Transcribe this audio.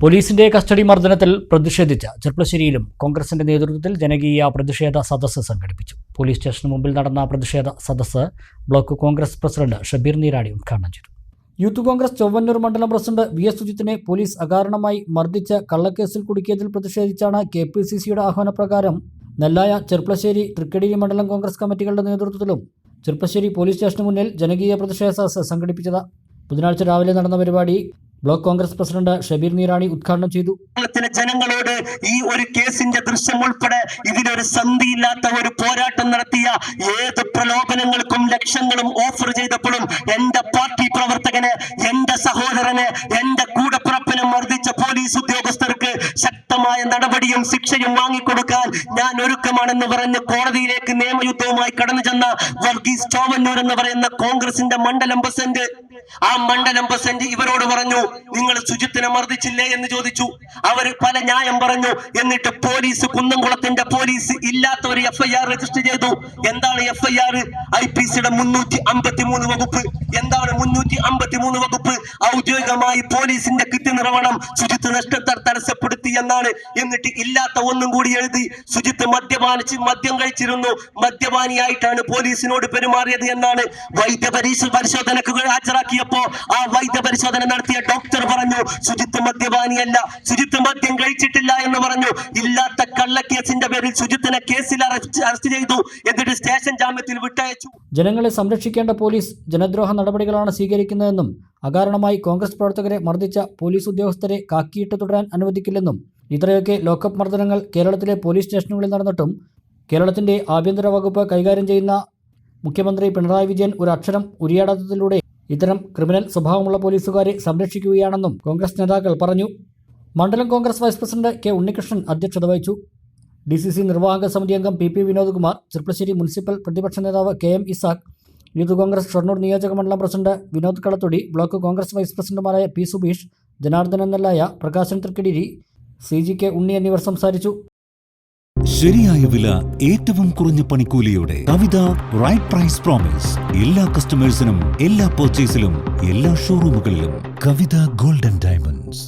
പോലീസിന്റെ കസ്റ്റഡി മർദ്ദനത്തിൽ പ്രതിഷേധിച്ച ചെർപ്പളശ്ശേരിയിലും കോൺഗ്രസിന്റെ നേതൃത്വത്തിൽ ജനകീയ പ്രതിഷേധ സദസ്സ് സംഘടിപ്പിച്ചു. പോലീസ് സ്റ്റേഷന് മുമ്പിൽ നടന്ന പ്രതിഷേധ സദസ്സ് ബ്ലോക്ക് കോൺഗ്രസ് പ്രസിഡന്റ് ഷബീർ നീരാടി ഉദ്ഘാടനം ചെയ്തു. യൂത്ത് കോൺഗ്രസ് ചൊവ്വന്നൂർ മണ്ഡലം പ്രസിഡന്റ് വി എസ് സുജിത്തിനെ പോലീസ് അകാരണമായി മർദ്ദിച്ച് കള്ളക്കേസിൽ കുടുക്കിയതിൽ പ്രതിഷേധിച്ചാണ് കെ പി സി സിയുടെ ആഹ്വാനപ്രകാരം നെല്ലായ ചെർപ്പളശ്ശേരി തൃക്കടിരി മണ്ഡലം കോൺഗ്രസ് കമ്മിറ്റികളുടെ നേതൃത്വത്തിലും ചെർപ്പശ്ശേരി പോലീസ് സ്റ്റേഷന് മുന്നിൽ ജനകീയ പ്രതിഷേധ സദസ്സ് സംഘടിപ്പിച്ചത്. ബുധനാഴ്ച രാവിലെ നടന്ന പരിപാടി block congress president Shabeer Neerani ഉദ്ഘാടനം ചെയ്തു. കേരളത്തിലെ ജനങ്ങളോട് ഈ ഒരു കേസിന്റെ ദൃശ്യം ഉൾപ്പെടെ ഇതിലൊരു സന്ധിയില്ലാത്ത ഒരു പോരാട്ടം നടത്തിയ ഏത് പ്രലോഭനങ്ങൾക്കും ലക്ഷ്യങ്ങളും ഓഫർ ചെയ്തപ്പോഴും എന്റെ പാർട്ടി പ്രവർത്തകന് എന്റെ സഹോദരന് എന്റെ കൂടപ്പിറപ്പിനെ മർദ്ദിച്ച പോലീസ് ഉദ്യോഗസ്ഥർക്ക് ശക്തമായ നടപടിയും ശിക്ഷയും വാങ്ങിക്കൊടുക്കാൻ ഞാൻ ഒരുക്കമാണെന്ന് പറഞ്ഞ് കോടതിയിലേക്ക് നിയമയുദ്ധവുമായി കടന്നു ചെന്ന വർഗീസ് ചോവന്നൂർ എന്ന് പറയുന്ന കോൺഗ്രസിന്റെ മണ്ഡലം പ്രസിഡന്റ് ആ മണ്ഡലം പ്രസന്റ് ഇവരോട് പറഞ്ഞു നിങ്ങൾ ശുചിത്തിനെ മർദ്ദിച്ചില്ലേ? എന്ന് ചോദിച്ചു. അവർ പല ന്യായം പറഞ്ഞു. എന്നിട്ട് പോലീസ് കുന്നംകുളത്തിന്റെ പോലീസ് ഇല്ലാത്ത ഒരു എഫ്ഐആർ രജിസ്റ്റർ ചെയ്തു. എന്താണ് എഫ്ഐആർ? ഐ പി സിയുടെ മുന്നൂറ്റി അമ്പത്തി മൂന്ന് വകുപ്പ്. എന്താണ് മുന്നൂറ്റി അമ്പത്തി മൂന്ന് വകുപ്പ്? ഔദ്യോഗികമായി പോലീസിന്റെ കിറ്റ് നിർവഹണം ശുചിത്വ നഷ്ടത്തെ തടസ്സപ്പെടുത്തി എന്നാണ്. എന്നിട്ട് ഇല്ലാത്ത ഒന്നും കൂടി എഴുതി ശുചിത്വ മദ്യപാനിച്ച് മദ്യം കഴിച്ചിരുന്നു. മദ്യപാനിയായിട്ടാണ് പോലീസിനോട് പെരുമാറിയത് എന്നാണ്. വൈദ്യ പരിശോധനക്ക് പരിശോധനക്ക് ഹാജരാക്കിയപ്പോ ആ വൈദ്യ പരിശോധന നടത്തിയ ഡോക്ടർ പറഞ്ഞു ശുചിത്വ മദ്യപാനിയല്ല ശുചിത്വ മദ്യം കഴിച്ചിട്ടില്ല എന്ന് പറഞ്ഞു. ഇല്ലാത്ത കള്ളക്കേസിന്റെ പേരിൽ ശുചിത്വനെ കേസിൽ അറസ്റ്റ് ചെയ്തു. എന്നിട്ട് സ്റ്റേഷൻ ജാമ്യത്തിൽ വിട്ടയച്ചു. ജനങ്ങളെ സംരക്ഷിക്കേണ്ട പോലീസ് ജനദ്രോഹ നടപടികളാണ് സ്വീകരിക്കുന്നതെന്നും അകാരണമായി കോൺഗ്രസ് പ്രവർത്തകരെ മർദ്ദിച്ച പോലീസ് ഉദ്യോഗസ്ഥരെ കാക്കിയിട്ട് തുടരാൻ അനുവദിക്കില്ലെന്നും ഇത്രയൊക്കെ ലോക്കപ്പ് മർദ്ദനങ്ങൾ കേരളത്തിലെ പോലീസ് സ്റ്റേഷനുകളിൽ നടന്നിട്ടും കേരളത്തിന്റെ ആഭ്യന്തര വകുപ്പ് കൈകാര്യം ചെയ്യുന്ന മുഖ്യമന്ത്രി പിണറായി വിജയൻ ഒരു അക്ഷരം ഉരിയാടാത്തതിലൂടെ ഇത്തരം ക്രിമിനൽ സ്വഭാവമുള്ള പോലീസുകാരെ സംരക്ഷിക്കുകയാണെന്നും കോൺഗ്രസ് നേതാക്കൾ പറഞ്ഞു. മണ്ഡലം congress vice president K Unnikrishnan അധ്യക്ഷത വഹിച്ചു. ഡി സി സി നിർവാഹക സമിതി അംഗം P P Vinodkumar Cherpulassery municipal പ്രതിപക്ഷ നേതാവ് K M Ishaq youth congress Shoranur നിയോജക മണ്ഡലം president Vinod Kalathodi block congress vice പ്രസിഡന്റുമാരായ P Subeesh Janardhanan Nellaya Prakashan Thrikkadiri C G K Unni എന്നിവർ സംസാരിച്ചു. ശരിയായ വില ഏറ്റവും കുറഞ്ഞ പണിക്കൂലിയോടെ കവിത റൈറ്റ് പ്രൈസ് പ്രോമിസ് എല്ലാ കസ്റ്റമേഴ്സിനും എല്ലാ പർച്ചേസിലും എല്ലാ ഷോറൂമുകളിലും കവിത ഗോൾഡൻ ഡയമണ്ട്സ്